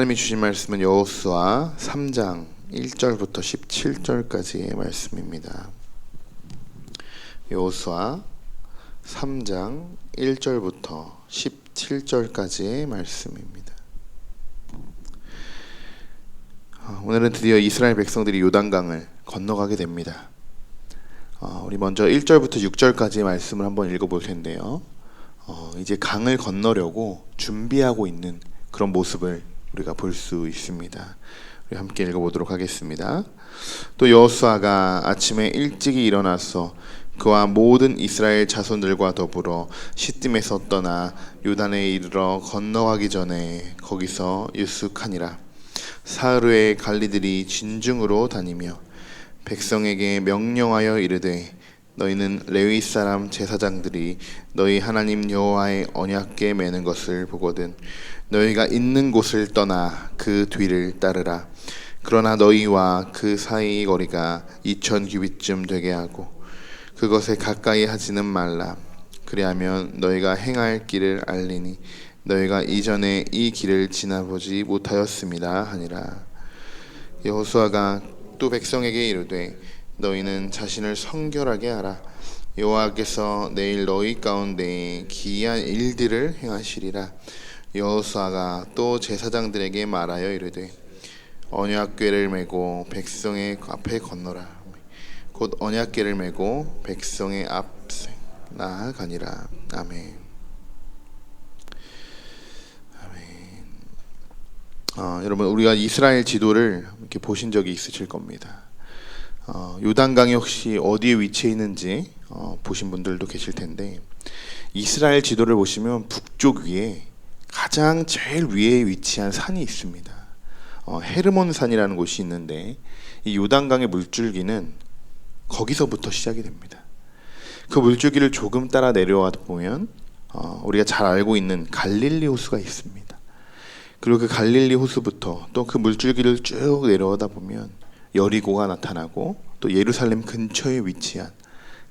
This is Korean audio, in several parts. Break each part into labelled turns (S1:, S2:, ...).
S1: 하나님이 주신 말씀은 여호수아 3장 1절부터 17절까지의 말씀입니다. 여호수아 3장 1절부터 17절까지의 말씀입니다. 아, 오늘은 드디어 이스라엘 백성들이 요단강을 건너가게 됩니다. 어, 우리 먼저 1절부터 6절까지의 말씀을 한번 읽어볼 텐데요. 어, 이제 강을 건너려고 준비하고 있는 그런 모습을 우리가 볼 수 있습니다. 우리 함께 읽어보도록 하겠습니다. 또 여호수아가 아침에 일찍이 일어나서 그와 모든 이스라엘 자손들과 더불어 시딤에서 떠나 요단에 이르러 건너가기 전에 거기서 유숙하니라. 사흘후에 갈리들이 진중으로 다니며 백성에게 명령하여 이르되 너희는 레위 사람 제사장들이 너희 하나님 여호와의 언약궤 매는 것을 보거든 너희가 있는 곳을 떠나 그 뒤를 따르라. 그러나 너희와 그 사이 거리가 이천 규빗쯤 되게 하고 그것에 가까이 하지는 말라. 그리하면 너희가 행할 길을 알리니 너희가 이전에 이 길을 지나보지 못하였습니다 하니라. 여호수아가 또 백성에게 이르되 너희는 자신을 성결하게 하라. 여호와께서 내일 너희 가운데 기이한 일들을 행하시리라 여호수아가 또 제사장들에게 말하여 이르되 언약궤를 메고 백성의 앞에 건너라. 곧 언약궤를 메고 백성의 앞에 나아가니라. 아멘. 어, 여러분 우리가 이스라엘 지도를 이렇게 보신 적이 있으실 겁니다. 어, 요단강이 혹시 어디에 위치해 있는지 어, 보신 분들도 계실 텐데 이스라엘 지도를 보시면 북쪽 위에 가장 제일 위에 위치한 산이 있습니다. 어, 헤르몬 산이라는 곳이 있는데 이 요단강의 물줄기는 거기서부터 시작이 됩니다. 그 물줄기를 조금 따라 내려와 보면 어, 우리가 잘 알고 있는 갈릴리 호수가 있습니다. 그리고 그 갈릴리 호수부터 또 그 물줄기를 쭉 내려오다 보면 여리고가 나타나고 또 예루살렘 근처에 위치한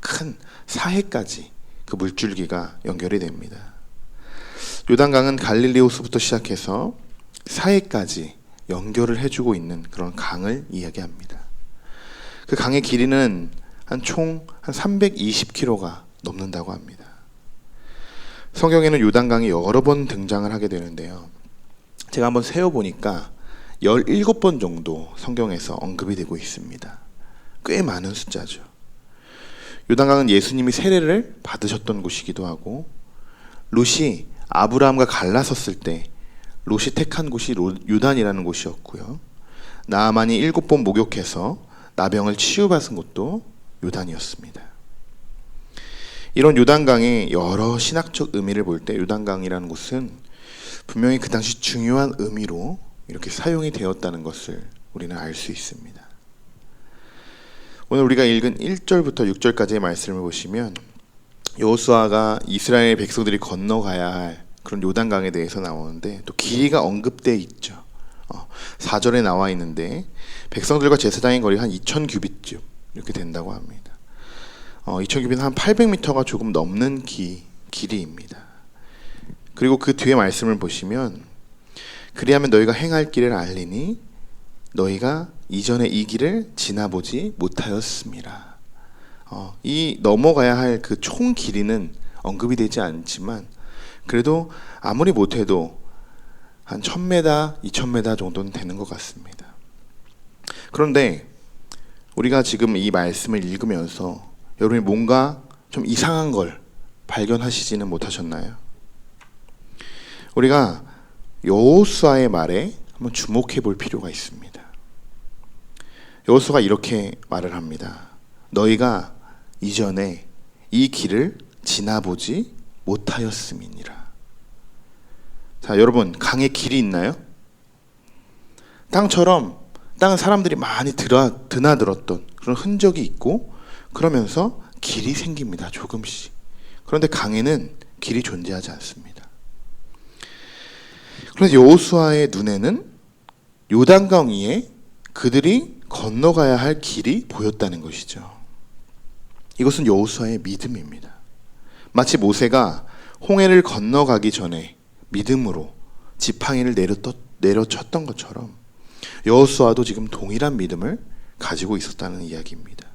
S1: 큰 사해까지 그 물줄기가 연결이 됩니다. 요단강은 갈릴리 호수부터 시작해서 사해까지 연결을 해주고 있는 그런 강을 이야기합니다. 그 강의 길이는 한총한 320km가 넘는다고 합니다. 성경에는 요단강이 여러 번 등장을 하게 되는데요. 제가 한번 세어 보니까 17번 정도 성경에서 언급이 되고 있습니다. 꽤 많은 숫자죠. 요단강은 예수님이 세례를 받으셨던 곳이기도 하고 롯이 아브라함과 갈라섰을 때 롯이 택한 곳이 요단이라는 곳이었고요. 나아만이 일곱 번 목욕해서 나병을 치유받은 곳도 요단이었습니다. 이런 요단강의 여러 신학적 의미를 볼 때 요단강이라는 곳은 분명히 그 당시 중요한 의미로 이렇게 사용이 되었다는 것을 우리는 알 수 있습니다. 오늘 우리가 읽은 1절부터 6절까지의 말씀을 보시면 여호수아가 이스라엘 백성들이 건너가야 할 그런 요단강에 대해서 나오는데 또 길이가 언급되어 있죠. 어, 4절에 나와 있는데 백성들과 제사장의 거리가 한 2천 규빗쯤 이렇게 된다고 합니다. 어, 2천 규빗은 한 800m가 조금 넘는 기, 길이입니다. 그리고 그 뒤에 말씀을 보시면 그리하면 너희가 행할 길을 알리니 너희가 이전에 이 길을 지나보지 못하였습니다. 어, 이 넘어가야 할 그 총 길이는 언급이 되지 않지만 그래도 아무리 못해도 한 1000m, 2000m 정도는 되는 것 같습니다. 그런데 우리가 지금 이 말씀을 읽으면서 여러분이 뭔가 좀 이상한 걸 발견하시지는 못하셨나요? 우리가 여호수아의 말에 한번 주목해 볼 필요가 있습니다. 여호수아가 이렇게 말을 합니다. 너희가 이전에 이 길을 지나보지 못하였음이니라. 자, 여러분 강에 길이 있나요? 땅처럼 땅은 사람들이 많이 드나, 드나들었던 그런 흔적이 있고 그러면서 길이 생깁니다. 조금씩. 그런데 강에는 길이 존재하지 않습니다. 그래서 여호수아의 눈에는 요단강 위에 그들이 건너가야 할 길이 보였다는 것이죠. 이것은 여호수아의 믿음입니다. 마치 모세가 홍해를 건너가기 전에 믿음으로 지팡이를 내려쳤던 것처럼 여호수아도 지금 동일한 믿음을 가지고 있었다는 이야기입니다.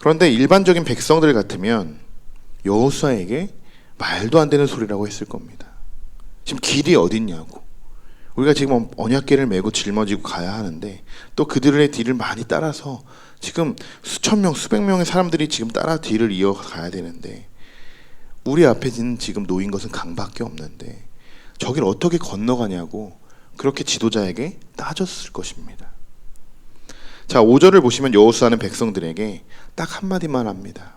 S1: 그런데 일반적인 백성들 같으면 여호수아에게 말도 안 되는 소리라고 했을 겁니다. 지금 길이 어딨냐고. 우리가 지금 언약계를 메고 짊어지고 가야 하는데 또 그들의 뒤를 많이 따라서 지금 수천 명, 수백 명의 사람들이 지금 따라 뒤를 이어가야 되는데 우리 앞에는 지금 놓인 것은 강밖에 없는데 저길 어떻게 건너가냐고 그렇게 지도자에게 따졌을 것입니다. 자, 5절을 보시면 여호수아는 백성들에게 딱 한마디만 합니다.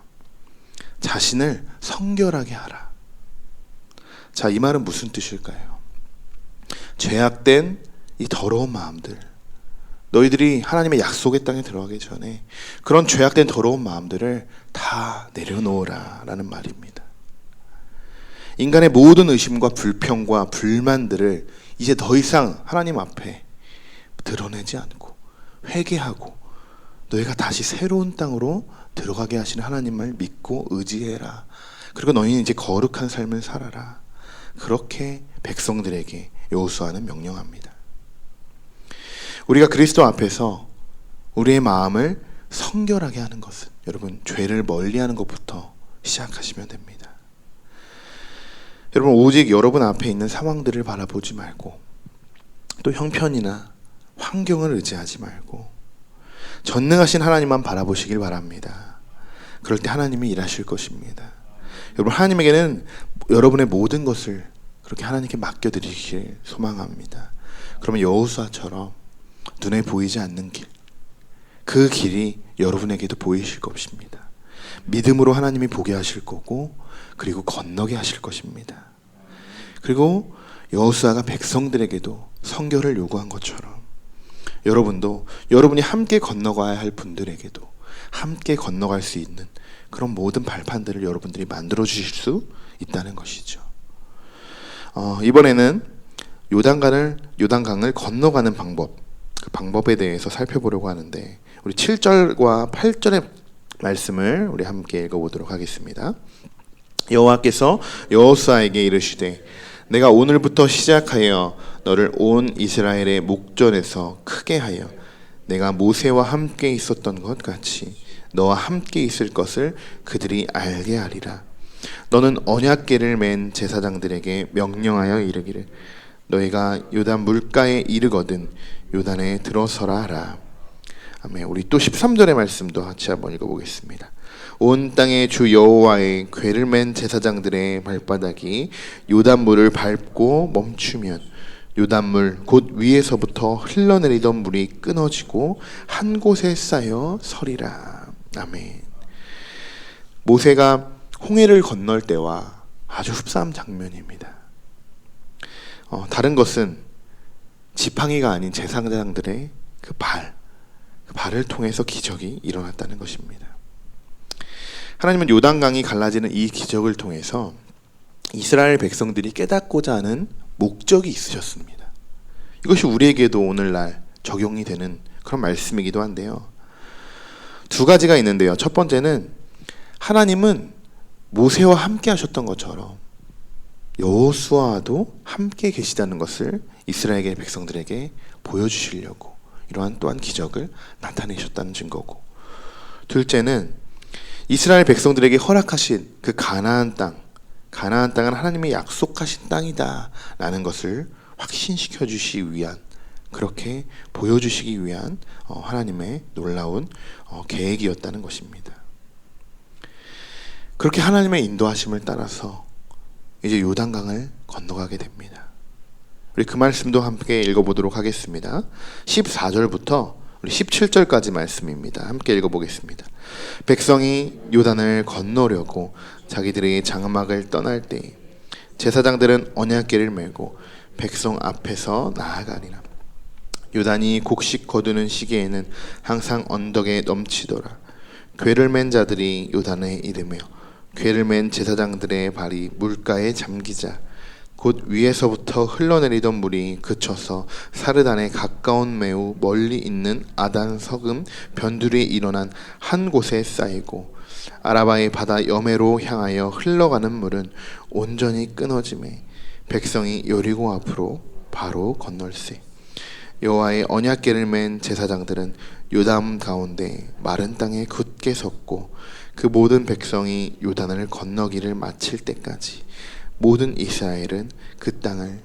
S1: 자신을 성결하게 하라. 자, 이 말은 무슨 뜻일까요? 죄악된 이 더러운 마음들. 너희들이 하나님의 약속의 땅에 들어가기 전에 그런 죄악된 더러운 마음들을 다 내려놓으라 라는 말입니다. 인간의 모든 의심과 불평과 불만들을 이제 더 이상 하나님 앞에 드러내지 않고 회개하고 너희가 다시 새로운 땅으로 들어가게 하시는 하나님을 믿고 의지해라. 그리고 너희는 이제 거룩한 삶을 살아라. 그렇게 백성들에게 여호수아는 명령합니다. 우리가 그리스도 앞에서 우리의 마음을 성결하게 하는 것은 여러분 죄를 멀리하는 것부터 시작하시면 됩니다. 여러분 오직 여러분 앞에 있는 상황들을 바라보지 말고 또 형편이나 환경을 의지하지 말고 전능하신 하나님만 바라보시길 바랍니다. 그럴 때 하나님이 일하실 것입니다. 여러분 하나님에게는 여러분의 모든 것을 그렇게 하나님께 맡겨드리길 소망합니다. 그러면 여호수아처럼 눈에 보이지 않는 길, 그 길이 여러분에게도 보이실 것입니다. 믿음으로 하나님이 보게 하실 거고, 그리고 건너게 하실 것입니다. 그리고 여호수아가 백성들에게도 성결을 요구한 것처럼 여러분도 여러분이 함께 건너가야 할 분들에게도 함께 건너갈 수 있는 그런 모든 발판들을 여러분들이 만들어 주실 수 있다는 것이죠. 어, 이번에는 요단강을 요단강을 건너가는 방법 그 방법에 대해서 살펴보려고 하는데 우리 7절과 8절의 말씀을 우리 함께 읽어보도록 하겠습니다. 여호와께서 여호수아에게 이르시되 내가 오늘부터 시작하여 너를 온 이스라엘의 목전에서 크게 하여 내가 모세와 함께 있었던 것 같이 너와 함께 있을 것을 그들이 알게 하리라. 너는 언약궤를 맨 제사장들에게 명령하여 이르기를 너희가 요단 물가에 이르거든 요단에 들어서라 하라. 아멘. 우리 또 13절의 말씀도 같이 한번 읽어보겠습니다. 온 땅의 주 여호와의 궤를 맨 제사장들의 발바닥이 요단물을 밟고 멈추면 요단물 곧 위에서부터 흘러내리던 물이 끊어지고 한 곳에 쌓여 서리라. 아멘. 모세가 홍해를 건널 때와 아주 흡사한 장면입니다. 어, 다른 것은 지팡이가 아닌 제사장들의 그 발, 그 발을 통해서 기적이 일어났다는 것입니다. 하나님은 요단강이 갈라지는 이 기적을 통해서 이스라엘 백성들이 깨닫고자 하는 목적이 있으셨습니다. 이것이 우리에게도 오늘날 적용이 되는 그런 말씀이기도 한데요. 두 가지가 있는데요. 첫 번째는 하나님은 모세와 함께 하셨던 것처럼 여호수아도 함께 계시다는 것을 이스라엘 백성들에게 보여주시려고 이러한 또한 기적을 나타내셨다는 증거고 둘째는 이스라엘 백성들에게 허락하신 그 가나안 땅 가나안 땅은 하나님의 약속하신 땅이다라는 것을 확신시켜 주시기 위한 그렇게 보여주시기 위한 어, 하나님의 놀라운 어, 계획이었다는 것입니다. 그렇게 하나님의 인도하심을 따라서 이제 요단강을 건너가게 됩니다. 우리 그 말씀도 함께 읽어보도록 하겠습니다. 14절부터 우리 17절까지 말씀입니다. 함께 읽어보겠습니다. 백성이 요단을 건너려고 자기들의 장막을 떠날 때 제사장들은 언약궤를 메고 백성 앞에서 나아가니라. 요단이 곡식 거두는 시기에는 항상 언덕에 넘치더라. 궤를 맨 자들이 요단에 이르며 궤를 맨 제사장들의 발이 물가에 잠기자 곧 위에서부터 흘러내리던 물이 그쳐서 사르단에 가까운 매우 멀리 있는 아단 서금 변두리에 일어난 한 곳에 쌓이고 아라바의 바다 여매로 향하여 흘러가는 물은 온전히 끊어짐에 백성이 여리고 앞으로 바로 건널세. 여호와의 언약궤를 맨 제사장들은 요담 가운데 마른 땅에 굳게 섰고 그 모든 백성이 요단을 건너기를 마칠 때까지 모든 이스라엘은 그 땅을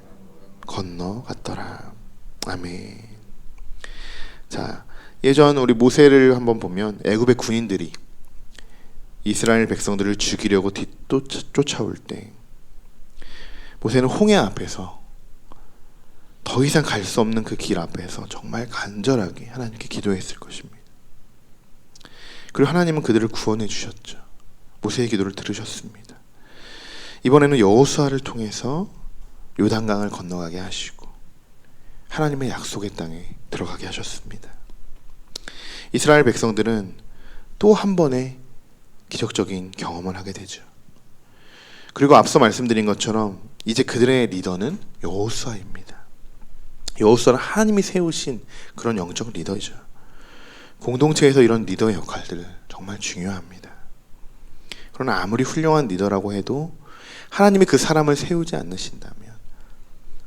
S1: 건너갔더라. 아멘. 자, 예전 우리 모세를 한번 보면 애굽의 군인들이 이스라엘 백성들을 죽이려고 뒤쫓아올 때 모세는 홍해 앞에서 더 이상 갈 수 없는 그 길 앞에서 정말 간절하게 하나님께 기도했을 것입니다. 그리고 하나님은 그들을 구원해 주셨죠. 모세의 기도를 들으셨습니다. 이번에는 여호수아를 통해서 요단강을 건너가게 하시고 하나님의 약속의 땅에 들어가게 하셨습니다. 이스라엘 백성들은 또 한 번의 기적적인 경험을 하게 되죠. 그리고 앞서 말씀드린 것처럼 이제 그들의 리더는 여호수아입니다. 여호수아는 하나님이 세우신 그런 영적 리더이죠. 공동체에서 이런 리더의 역할들 정말 중요합니다. 그러나 아무리 훌륭한 리더라고 해도 하나님이 그 사람을 세우지 않으신다면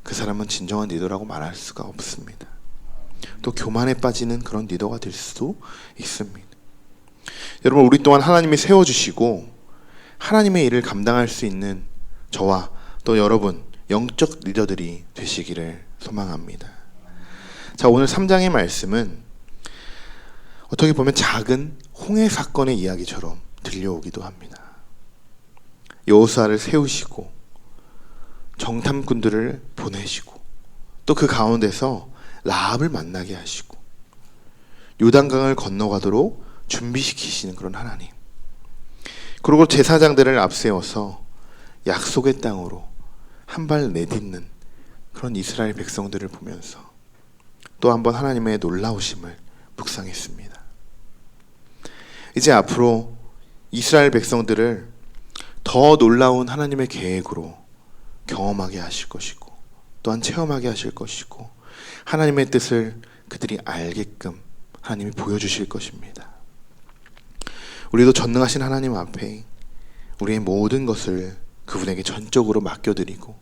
S1: 그 사람은 진정한 리더라고 말할 수가 없습니다. 또 교만에 빠지는 그런 리더가 될 수도 있습니다. 여러분 우리 또한 하나님이 세워주시고 하나님의 일을 감당할 수 있는 저와 또 여러분 영적 리더들이 되시기를 소망합니다. 자 오늘 3장의 말씀은 어떻게 보면 작은 홍해 사건의 이야기처럼 들려오기도 합니다. 여호수아를 세우시고 정탐꾼들을 보내시고 또 그 가운데서 라합을 만나게 하시고 요단강을 건너가도록 준비시키시는 그런 하나님. 그리고 제사장들을 앞세워서 약속의 땅으로 한 발 내딛는 그런 이스라엘 백성들을 보면서 또 한 번 하나님의 놀라우심을 묵상했습니다. 이제 앞으로 이스라엘 백성들을 더 놀라운 하나님의 계획으로 경험하게 하실 것이고 또한 체험하게 하실 것이고 하나님의 뜻을 그들이 알게끔 하나님이 보여주실 것입니다. 우리도 전능하신 하나님 앞에 우리의 모든 것을 그분에게 전적으로 맡겨드리고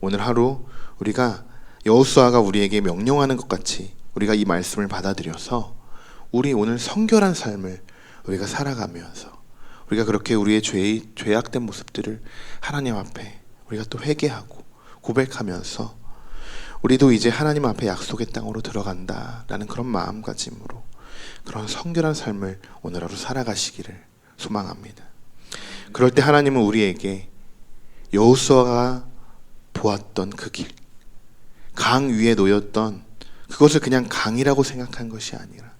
S1: 오늘 하루 우리가 여호수아가 우리에게 명령하는 것 같이 우리가 이 말씀을 받아들여서 우리 오늘 성결한 삶을 우리가 살아가면서 우리가 그렇게 우리의 죄, 죄악된 모습들을 하나님 앞에 우리가 또 회개하고 고백하면서 우리도 이제 하나님 앞에 약속의 땅으로 들어간다라는 그런 마음가짐으로 그런 성결한 삶을 오늘 하루 살아가시기를 소망합니다. 그럴 때 하나님은 우리에게 여호수아가 보았던 그 길, 강 위에 놓였던 그것을 그냥 강이라고 생각한 것이 아니라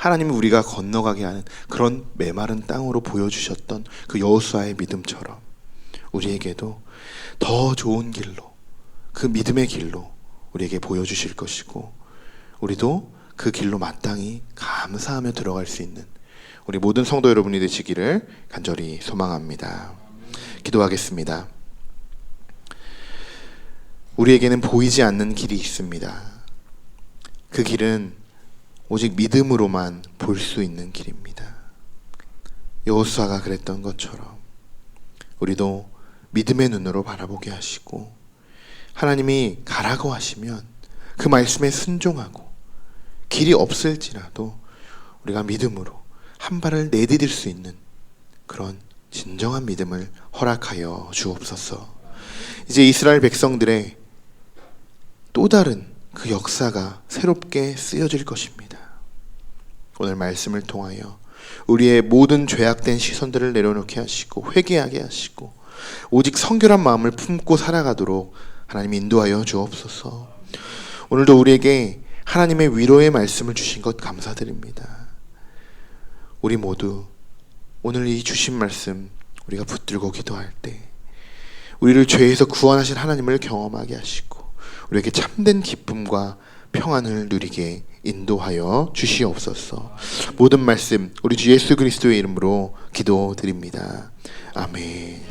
S1: 하나님은 우리가 건너가게 하는 그런 메마른 땅으로 보여주셨던 그 여호수아의 믿음처럼 우리에게도 더 좋은 길로 그 믿음의 길로 우리에게 보여주실 것이고 우리도 그 길로 마땅히 감사하며 들어갈 수 있는 우리 모든 성도 여러분이 되시기를 간절히 소망합니다. 기도하겠습니다. 우리에게는 보이지 않는 길이 있습니다. 그 길은 오직 믿음으로만 볼 수 있는 길입니다. 여호수아가 그랬던 것처럼 우리도 믿음의 눈으로 바라보게 하시고 하나님이 가라고 하시면 그 말씀에 순종하고 길이 없을지라도 우리가 믿음으로 한 발을 내디딜 수 있는 그런 진정한 믿음을 허락하여 주옵소서. 이제 이스라엘 백성들의 또 다른 그 역사가 새롭게 쓰여질 것입니다. 오늘 말씀을 통하여 우리의 모든 죄악된 시선들을 내려놓게 하시고 회개하게 하시고 오직 성결한 마음을 품고 살아가도록 하나님 인도하여 주옵소서. 오늘도 우리에게 하나님의 위로의 말씀을 주신 것 감사드립니다. 우리 모두 오늘 이 주신 말씀 우리가 붙들고 기도할 때 우리를 죄에서 구원하신 하나님을 경험하게 하시고 우리에게 참된 기쁨과 평안을 누리게 인도하여 주시옵소서. 모든 말씀 우리 주 예수 그리스도의 이름으로 기도드립니다. 아멘.